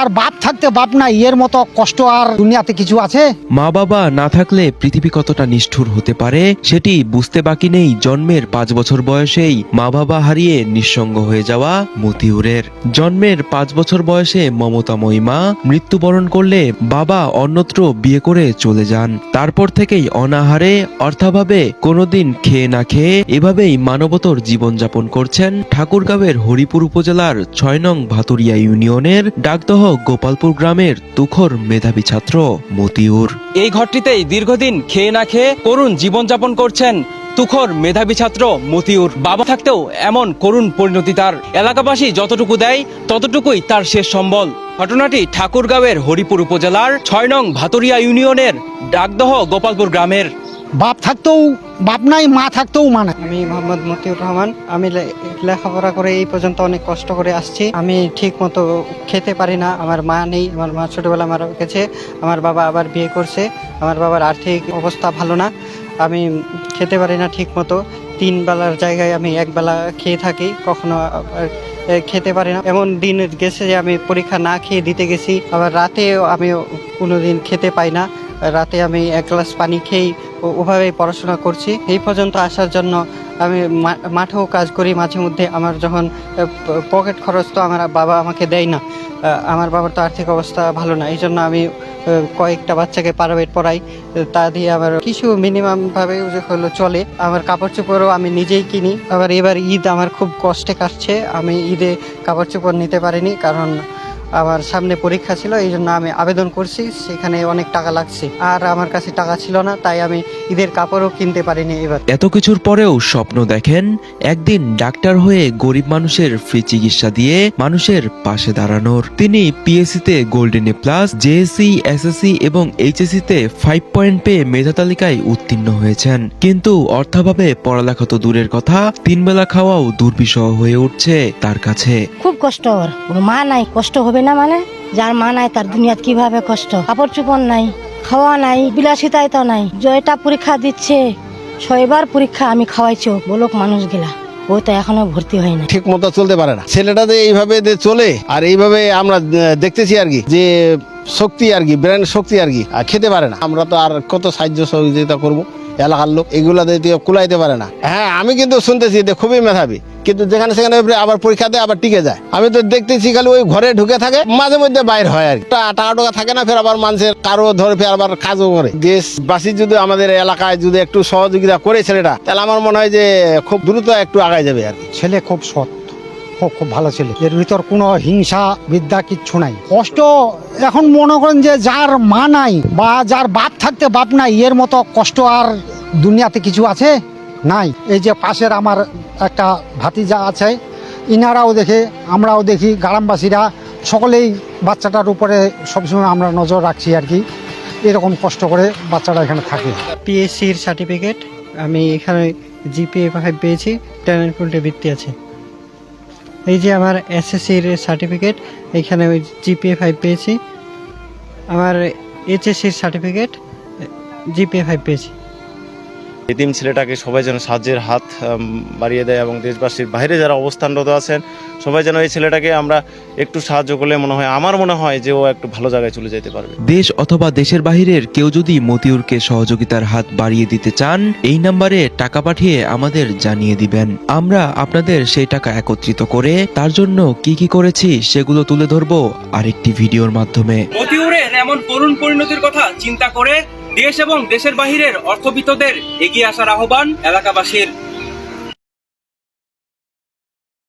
আর বাপ থাকতে বাপ নাই, এর মতো কষ্ট আর দুনিয়াতে কিছু আছে? মা বাবা না থাকলে পৃথিবী কতটা নিষ্ঠুর হতে পারে, সেটি বুঝতে বাকি নেই জন্মের পাঁচ বছর বয়সেই মা বাবা হারিয়ে নিঃসঙ্গ হয়ে যাওয়া মতিউরের। জন্মের পাঁচ বছর বয়সে মমতাময়ী মা মৃত্যুবরণ করলে বাবা অন্যত্র বিয়ে করে চলে যান। তারপর থেকেই অনাহারে, অর্থাভাবে কোনোদিন খেয়ে না খেয়ে এভাবেই মানবতর জীবনযাপন করছেন ঠাকুরগাঁওয়ের হরিপুর উপজেলার ছয় নং ভাতুরিয়া ইউনিয়নের ডাকদহ গোপালপুর গ্রামের তুখর মেধাবী ছাত্র মতিউর। এই ঘরটিতেই দীর্ঘদিন খেয়ে না খেয়ে করুণ জীবনযাপন করছেন তুখর মেধাবী ছাত্র মতিউর। বাবা থাকতেও এমন করুণ পরিণতি তার। এলাকাবাসী যতটুকু দেয়, ততটুকুই তার শেষ সম্বল। ঘটনাটি ঠাকুরগাঁওয়ের হরিপুর উপজেলার ছয় নং ভাতুরিয়া ইউনিয়নের ডাকদহ গোপালপুর গ্রামের। বাপ থাকতেও বাপ নাই, মা থাকতেও মা নাই। আমি মোহাম্মদ মতিউর রহমান। আমি লেখাপড়া করে এই পর্যন্ত অনেক কষ্ট করে আসছি। আমি ঠিক মতো খেতে পারি না। আমার মা নেই, আমার মা ছোটবেলা মারা গেছে। আমার বাবা আবার বিয়ে করছে। আমার বাবার আর্থিক অবস্থা ভালো না। আমি খেতে পারি না ঠিক মতো তিন বেলার জায়গায় আমি এক বেলা খেয়ে থাকি, কখনো খেতে পারি না। এমন দিন গেছে যে আমি পরীক্ষা না খেয়ে দিতে গেছি। আবার রাতেও আমি কোনো দিন খেতে পাই না। রাতে আমি এক গ্লাস পানি খেয়েই ওভাবেই পড়াশোনা করছি। এই পর্যন্ত আসার জন্য আমি মাঠেও কাজ করি, মাঝে মধ্যে আমার যখন পকেট খরচ তো আমার বাবা আমাকে দেয় না। আমার বাবার তো আর্থিক অবস্থা ভালো না, এই জন্য আমি কয়েকটা বাচ্চাকে প্রাইভেট পড়াই। তা দিয়ে আমার কিছু মিনিমাম ভাবে যে হলো চলে। আমার কাপড় চোপড়ও আমি নিজেই কিনি। আবার এবার ঈদ আমার খুব কষ্টে কাটছে। আমি ঈদে কাপড় চোপড় নিতে পারিনি কারণ আমার সামনে পরীক্ষা ছিল এই জন্য আমি আবেদন করছি সেখানে অনেক টাকা লাগছে। আর আমার কাছে টাকা ছিল না তাই আমি ঈদের কাপড়ও কিনতে পারিনি এবার। এত কিছুর পরেও স্বপ্ন দেখেন একদিন ডাক্তার হয়ে গরিব মানুষের ফ্রি চিকিৎসা দিয়ে মানুষের পাশে দাঁড়ানোর। তিনি পিএসসি তে golden A plus JSC SSC এবং এইচএসসি তে ফাইভ পয়েন্ট পেয়ে মেধা তালিকায় উত্তীর্ণ হয়েছেন। কিন্তু অর্থাভাবে পড়ালেখা তো দূরের কথা তিন বেলা খাওয়াও দুর্বিষহ হয়ে উঠছে তার কাছে। খুব কষ্ট ওর মা নাই কষ্ট হবে না মানে? যার মা নাই, তার দুনিয়াত কীভাবে কষ্ট? কাপড় চোপড় নাই, খাওয়া নাই বিলাসিতায় তো নাই। জয়টা পরীক্ষা দিচ্ছে। ছয়বার পরীক্ষা আমি খাওয়াইছি, বলুক মানুষ গেলা ও তো এখনও ভর্তি হয় না ঠিক মতো চলতে পারে না। ছেলেটা যে এইভাবে যে চলে, আর এইভাবে আমরা দেখতেছি আর কি, যে শক্তি আর কি, ব্রেন শক্তি আর কি খেতে পারে না। আমরা তো আর কত সাহায্য সহযোগিতা করব? এলাকার লোক এগুলা কুলাইতে পারে না। হ্যাঁ আমি কিন্তু শুনতেছি যে খুবই মেধাবী। কিন্তু যেখানে সেখানে আবার পরীক্ষা দেয়, আবার টিকে যায়। আমি তো দেখতেছি খালি ওই ঘরে ঢুকে থাকে, মাঝে মধ্যে বাইর হয় আর টাকা টাকা থাকে না, ফের আবার মানুষের কারও ধরে ফের আবার কাজও করে। দেশবাসী যদি আমাদের এলাকায় যদি একটু সহযোগিতা করে ছেলেটা, তাহলে আমার মনে হয় যে খুব দ্রুত একটু আগায় যাবে আর ছেলে খুব সৎ। খুব খুব ভালো ছিল। এর ভিতর কোনো হিংসা, বিদ্যা কিচ্ছু নাই। কষ্ট, এখন মনে করেন যে যার মা নাই বা যার বাপ থাকতে বাপ নাই, এর মতো কষ্ট আর দুনিয়াতে কিছু আছে নাই। এই যে পাশের আমার একটা ভাতিজা আছে, ইনারাও দেখে, আমরাও দেখি, গ্রামবাসীরা সকলেই বাচ্চাটার উপরে সবসময় আমরা নজর রাখছি আর কি। এরকম কষ্ট করে বাচ্চাটা এখানে থাকে। পিএসসির সার্টিফিকেট আমি এখানে জিপিএ ফাইভ পেয়েছি পুলটে বৃত্তি আছে। এই যে আমার এসএসসির সার্টিফিকেট এখানে ওই জিপিএ ফাইভ পেয়েছি। আমার এইচএসসির সার্টিফিকেট জিপিএ ফাইভ পেয়েছি। এতিম ছেলেটাকে সবাই যেন সাহায্যের হাত বাড়িয়ে দেয় এবং দেশবাসীর বাইরে যারা অবস্থানরত আছেন সবাই যেন এই ছেলেটাকে আমরা একটু সাহায্য করলে মনে হয় আমার মনে হয় যে ও একটু ভালো জায়গায় চলে যেতে পারবে। দেশ অথবা দেশের বাহিরের কেউ যদি মতিউরকে সহযোগিতার হাত বাড়িয়ে দিতে চান এই নাম্বারে টাকা পাঠিয়ে আমাদের জানিয়ে দিবেন। আমরা আপনাদের সেই টাকা একত্রিত করে তার জন্য কি কি করেছি সেগুলো তুলে ধরবো আরেকটি ভিডিওর মাধ্যমে। মতিউরের এমন করুণ পরিণতির কথা চিন্তা করে দেশ এবং দেশের বাহিরের অর্থবিত্তদের এগিয়ে আসার আহ্বান এলাকাবাসীর।